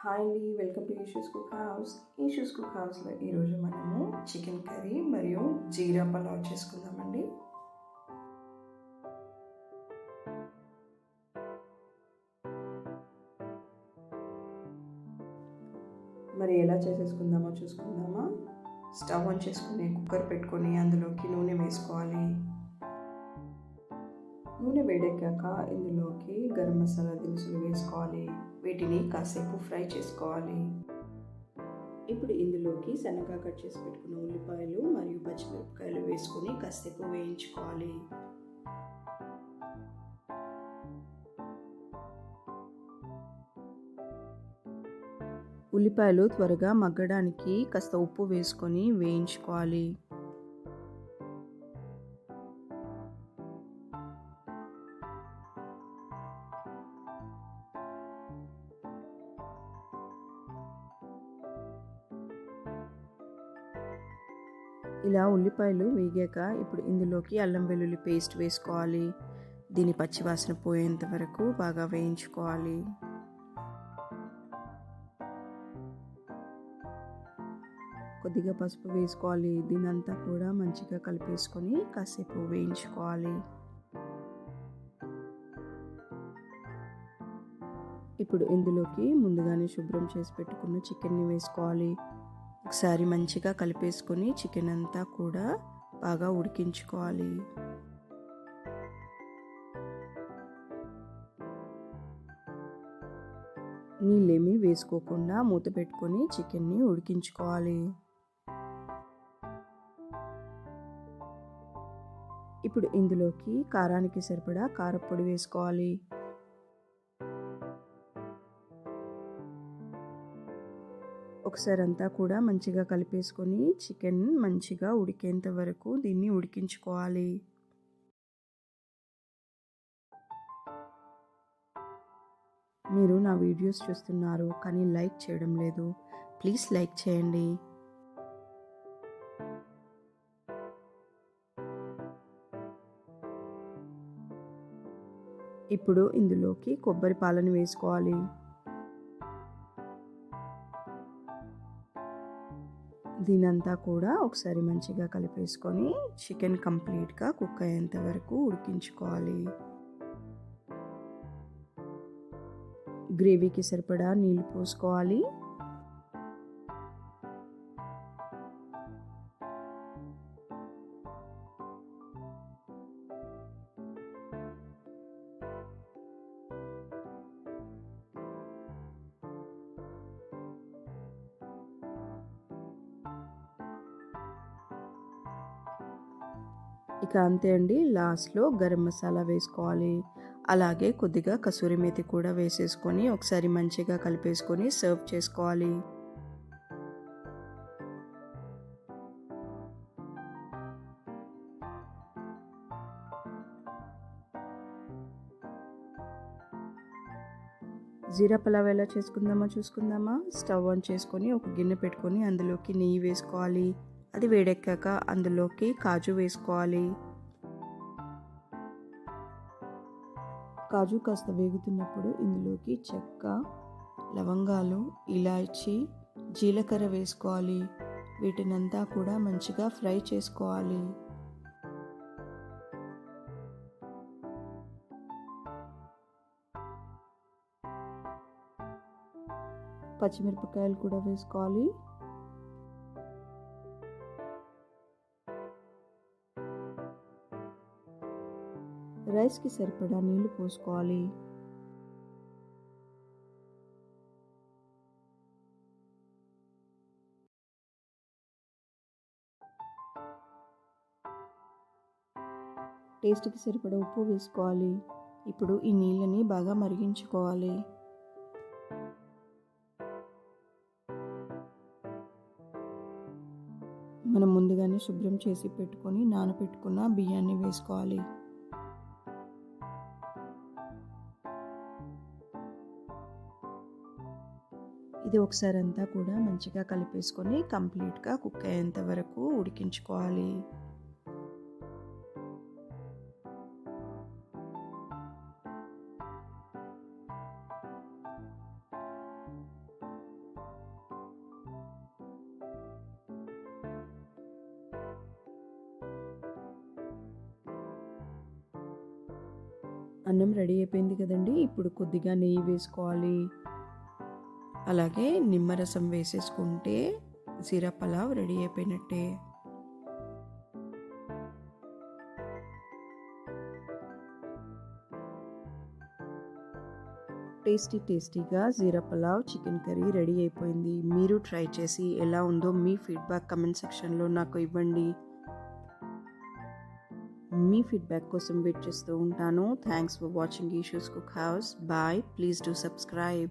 Hi అండి welcome to Eshu's cook house. Eshu's cook హౌస్లో ఈరోజు మనము చికెన్ కర్రీ మరియు జీరా పలావ్ చేసుకుందామండి. మరి ఎలా చేసేసుకుందామో చూసుకుందామా? స్టవ్ ఆన్ చేసుకుని కుక్కర్ పెట్టుకొని అందులోకి నూనె వేసుకోవాలి. నూనె వేడెక్కాక ఇందులోకి గరం మసాలా దినుసులు వేసుకోవాలి. వీటిని కాసేపు ఫ్రై చేసుకోవాలి. ఇప్పుడు ఇందులోకి సన్నగా కట్ చేసి పెట్టుకున్న ఉల్లిపాయలు మరియు పచ్చిమిరపకాయలు వేసుకొని కాసేపు వేయించుకోవాలి. ఉల్లిపాయలు త్వరగా మగ్గడానికి కాస్త ఉప్పు వేసుకొని వేయించుకోవాలి. ఇలా ఉల్లిపాయలు వేగాక ఇప్పుడు ఇందులోకి అల్లం వెల్లుల్లి పేస్ట్ వేసుకోవాలి. దీని పచ్చివాసన పోయేంత వరకు బాగా వేయించుకోవాలి. కొద్దిగా పసుపు వేసుకోవాలి. దీనంతా కూడా మంచిగా కలిపేసుకొని కాసేపు వేయించుకోవాలి. ఇప్పుడు ఇందులోకి ముందుగానే శుభ్రం చేసి పెట్టుకున్న చికెన్ని వేసుకోవాలి. ఒకసారి మంచిగా కలిపేసుకొని చికెన్ అంతా కూడా బాగా ఉడికించుకోవాలి. నీళ్ళేమీ వేసుకోకుండా మూత పెట్టుకొని చికెన్ని ఉడికించుకోవాలి. ఇప్పుడు ఇందులోకి కారానికి సరిపడా కారపొడి వేసుకోవాలి. ఒకసారి అంతా కూడా మంచిగా కలిపేసుకొని చికెన్ మంచిగా ఉడికేంత వరకు దీన్ని ఉడికించుకోవాలి. మీరు నా వీడియోస్ చూస్తున్నారు కానీ లైక్ చేయడం లేదు. ప్లీజ్ లైక్ చేయండి. ఇప్పుడు ఇందులోకి కొబ్బరి పాలను వేసుకోవాలి. దీనంతా కూడా ఒకసారి మంచిగా కలిపేసుకొని చికెన్ కంప్లీట్గా కుక్ అయ్యేంత వరకు ఉడికించుకోవాలి. గ్రేవీకి సరిపడా నీళ్ళు పోసుకోవాలి. ఇక అంతే అండి లాస్ట్లో గరం మసాలా వేసుకోవాలి. అలాగే కొద్దిగా కసూరి మేతి కూడా వేసేసుకొని ఒకసారి మంచిగా కలిపేసుకొని సర్వ్ చేసుకోవాలి. జీరా పలావ్ ఎలా చేసుకుందామా చూసుకుందామా? స్టవ్ ఆన్ చేసుకొని ఒక గిన్నె పెట్టుకొని అందులోకి నెయ్యి వేసుకోవాలి. అది వేడెక్కాక అందులోకి కాజు వేసుకోవాలి. కాజు కాస్త వేగుతున్నప్పుడు ఇందులోకి చెక్క లవంగాలు ఇలాచి జీలకర్ర వేసుకోవాలి. వీటినంతా కూడా మంచిగా ఫ్రై చేసుకోవాలి. పచ్చిమిరపకాయలు కూడా వేసుకోవాలి. రైస్కి సరిపడా నీళ్ళు పోసుకోవాలి. టేస్ట్కి సరిపడా ఉప్పు వేసుకోవాలి. ఇప్పుడు ఈ నీళ్ళని బాగా మరిగించుకోవాలి. మనం ముందుగానే శుభ్రం చేసి పెట్టుకొని నానబెట్టుకున్న బియ్యాన్ని వేసుకోవాలి. ఇది ఒకసారి అంతా కూడా మంచిగా కలిపేసుకొని కంప్లీట్గా కుక్ అయ్యేంత వరకు ఉడికించుకోవాలి. అన్నం రెడీ అయిపోయింది కదండి. ఇప్పుడు కొద్దిగా నెయ్యి వేసుకోవాలి. అలాగే నిమ్మరసం వేసేసుకుంటే జీరా పలావ్ రెడీ అయిపోయినట్టే. టేస్టీ టేస్టీగా jeera pulao chicken curry ready అయిపోయింది. మీరు ట్రై చేసి ఎలా ఉందో మీ ఫీడ్బ్యాక్ కమెంట్ సెక్షన్లో నాకు ఇవ్వండి. మీ ఫీడ్బ్యాక్ కోసం వెయిట్ చేస్తూ ఉంటాను. Thanks for watching Eshu's cook house bye please do subscribe